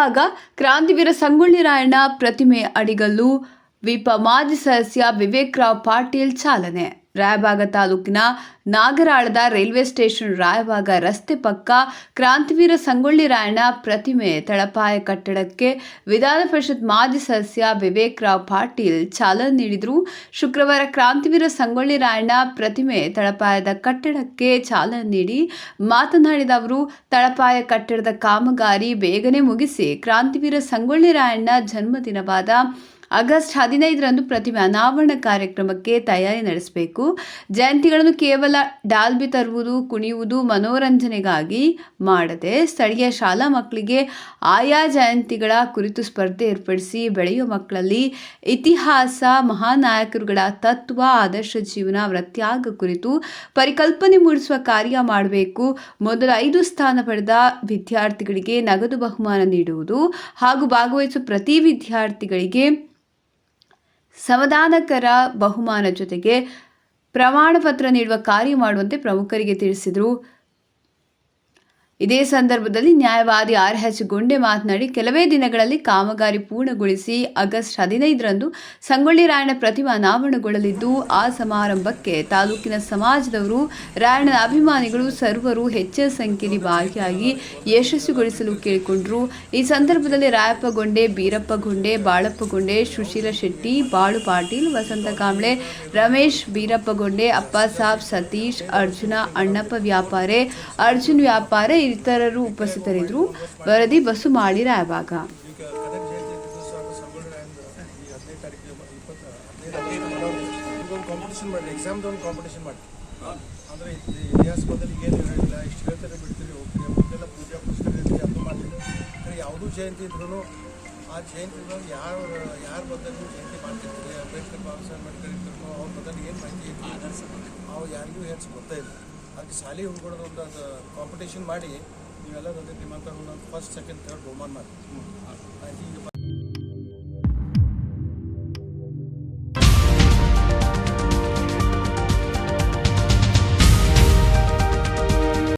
ರಾಯಬಾಗ ಕ್ರಾಂತಿವೀರ ಸಂಗೊಳ್ಳಿ ರಾಯಣ್ಣ ಪ್ರತಿಮೆ ಅಡಿಗಲ್ಲು ವಿಪ ಮಾಜಿ ಸದಸ್ಯ ವಿವೇಕ್ ರಾವ್ ಪಾಟೀಲ್ ಚಾಲನೆ. ರಾಯಬಾಗ ತಾಲೂಕಿನ ನಾಗರಾಳದ ರೈಲ್ವೆ ಸ್ಟೇಷನ್ ರಾಯಬಾಗ ರಸ್ತೆ ಪಕ್ಕ ಕ್ರಾಂತಿವೀರ ಸಂಗೊಳ್ಳಿ ರಾಯಣ್ಣ ಪ್ರತಿಮೆ ತಳಪಾಯ ಕಟ್ಟಡಕ್ಕೆ ವಿಧಾನ ಪರಿಷತ್ ಮಾಜಿ ಸದಸ್ಯ ವಿವೇಕ್ ರಾವ್ ಪಾಟೀಲ್ ಚಾಲನೆ ನೀಡಿದರು. ಶುಕ್ರವಾರ ಕ್ರಾಂತಿವೀರ ಸಂಗೊಳ್ಳಿ ರಾಯಣ್ಣ ಪ್ರತಿಮೆ ತಳಪಾಯದ ಕಟ್ಟಡಕ್ಕೆ ಚಾಲನೆ ನೀಡಿ ಮಾತನಾಡಿದ ಅವರು, ತಳಪಾಯ ಕಟ್ಟಡದ ಕಾಮಗಾರಿ ಬೇಗನೆ ಮುಗಿಸಿ ಕ್ರಾಂತಿವೀರ ಸಂಗೊಳ್ಳಿ ರಾಯಣ್ಣ ಜನ್ಮದಿನವಾದ ಆಗಸ್ಟ್ ಹದಿನೈದರಂದು ಪ್ರತಿಮೆ ಅನಾವರಣ ಕಾರ್ಯಕ್ರಮಕ್ಕೆ ತಯಾರಿ ನಡೆಸಬೇಕು. ಜಯಂತಿಗಳನ್ನು ಕೇವಲ ಡಾಲ್ಬಿ ತರುವುದು, ಕುಣಿಯುವುದು, ಮನೋರಂಜನೆಗಾಗಿ ಮಾಡದೆ ಸ್ಥಳೀಯ ಶಾಲಾ ಮಕ್ಕಳಿಗೆ ಆಯಾ ಜಯಂತಿಗಳ ಕುರಿತು ಸ್ಪರ್ಧೆ ಏರ್ಪಡಿಸಿ ಬೆಳೆಯುವ ಮಕ್ಕಳಲ್ಲಿ ಇತಿಹಾಸ, ಮಹಾನಾಯಕರುಗಳ ತತ್ವ, ಆದರ್ಶ ಜೀವನ ವೃತ್ಯಾಗ ಕುರಿತು ಪರಿಕಲ್ಪನೆ ಮೂಡಿಸುವ ಕಾರ್ಯ ಮಾಡಬೇಕು. ಮೊದಲ ಐದು ಸ್ಥಾನ ಪಡೆದ ವಿದ್ಯಾರ್ಥಿಗಳಿಗೆ ನಗದು ಬಹುಮಾನ ನೀಡುವುದು ಹಾಗೂ ಭಾಗವಹಿಸುವ ಪ್ರತಿ ವಿದ್ಯಾರ್ಥಿಗಳಿಗೆ ಸಮಾಧಾನಕರ ಬಹುಮಾನ ಜೊತೆಗೆ ಪ್ರಮಾಣ ಪತ್ರ ನೀಡುವ ಕಾರ್ಯ ಮಾಡುವಂತೆ ಪ್ರಮುಖರಿಗೆ ತಿಳಿಸಿದರು. ಇದೇ ಸಂದರ್ಭದಲ್ಲಿ ನ್ಯಾಯವಾದಿ ಆರ್ ಎಚ್ ಗುಂಡೆ ಮಾತನಾಡಿ, ಕೆಲವೇ ದಿನಗಳಲ್ಲಿ ಕಾಮಗಾರಿ ಪೂರ್ಣಗೊಳಿಸಿ ಆಗಸ್ಟ್ ಹದಿನೈದರಂದು ಸಂಗೊಳ್ಳಿ ರಾಯಣ್ಣ ಪ್ರತಿಮಾ ಅನಾವರಣಗೊಳ್ಳಲಿದ್ದು ಆ ಸಮಾರಂಭಕ್ಕೆ ತಾಲೂಕಿನ ಸಮಾಜದವರು, ರಾಯಣ್ಣನ ಅಭಿಮಾನಿಗಳು, ಸರ್ವರು ಹೆಚ್ಚಿನ ಸಂಖ್ಯೆಯಲ್ಲಿ ಭಾಗಿಯಾಗಿ ಯಶಸ್ವಿಗೊಳಿಸಲು ಕೇಳಿಕೊಂಡರು. ಈ ಸಂದರ್ಭದಲ್ಲಿ ರಾಯಪ್ಪ ಗೊಂಡೆ, ಬೀರಪ್ಪ ಗೊಂಡೆ, ಬಾಳಪ್ಪ ಗೊಂಡೆ, ಸುಶೀಲ ಶೆಟ್ಟಿ, ಬಾಳು ಪಾಟೀಲ್, ವಸಂತ ಕಾಂಬ್ಳೆ, ರಮೇಶ್, ಬೀರಪ್ಪ ಗೊಂಡೆ, ಅಪ್ಪ ಸಾಬ್ ಸತೀಶ್, ಅರ್ಜುನ, ಅಣ್ಣಪ್ಪ ವ್ಯಾಪಾರೆ, ಅರ್ಜುನ್ ವ್ಯಾಪಾರೆ ಇತರರು ಉಪಸ್ಥಿತರಿದ್ದರು ವರದಿ ಬಸ್ಸು ಮಾಡಿ ರಾಯಬಾಗ ಈಗ ಕನಕ ಜಯಂತಿ ದಿವಸ ಸಂಗೊಳ್ಳಿ ರಾಯಣ್ಣ ಈ ಹದಿನೈದು ತಾರೀಕು ಇಪ್ಪತ್ತು ಹದಿನೈದು ಒಂದು ಕಾಂಪಿಟೇಷನ್ ಮಾಡಿ ಎಕ್ಸಾಮ್ದು ಒಂದು ಕಾಂಪಿಟೇಷನ್ ಮಾಡಿ ಅಂದರೆ ಇತಿಹಾಸ ಬದಲು ಏನು ಹೇಳಿಲ್ಲ ಇಷ್ಟು ಹೇಳ್ತಾರೆ ಬಿಡ್ತೀರಿ ಹೋಗ್ತೀರಿ ಮೊದಲೆಲ್ಲ ಪೂಜಾ ಪುಸ್ತಕ ಅದು ಅಂದರೆ ಯಾವುದೂ ಜಯಂತಿ ಇದ್ರೂ ಆ ಜಯಂತಿದೊಳಗೆ ಯಾರು ಯಾರ ಬದಲು ಜಯಂತಿ ಮಾಡ್ತಿರ್ತೀರಿ ಅಂಬೇಡ್ಕರ್ ಬಾಬಾ ಸಾಹೇಬ್ ಅಂಬೇಡ್ಕರ್ ಇರ್ತಾರೋ ಅವ್ರ ಬದಲು ಏನು ಮಾಹಿತಿ ಅವ್ರು ಯಾರಿಗೂ ಹೆಚ್ಚು ಗೊತ್ತೇ ಇಲ್ಲ. ಅದಕ್ಕೆ ಶಾಲೆ ಹುಡುಗರದ್ದು ಒಂದು ಕಾಂಪಿಟೇಷನ್ ಮಾಡಿ ನೀವೆಲ್ಲ ಅದೇ ನಿಮ್ಮಂತ ಫಸ್ಟ್ ಸೆಕೆಂಡ್ ಥರ್ಡ್ ಬಹುಮಾನ ಮಾಡಿ.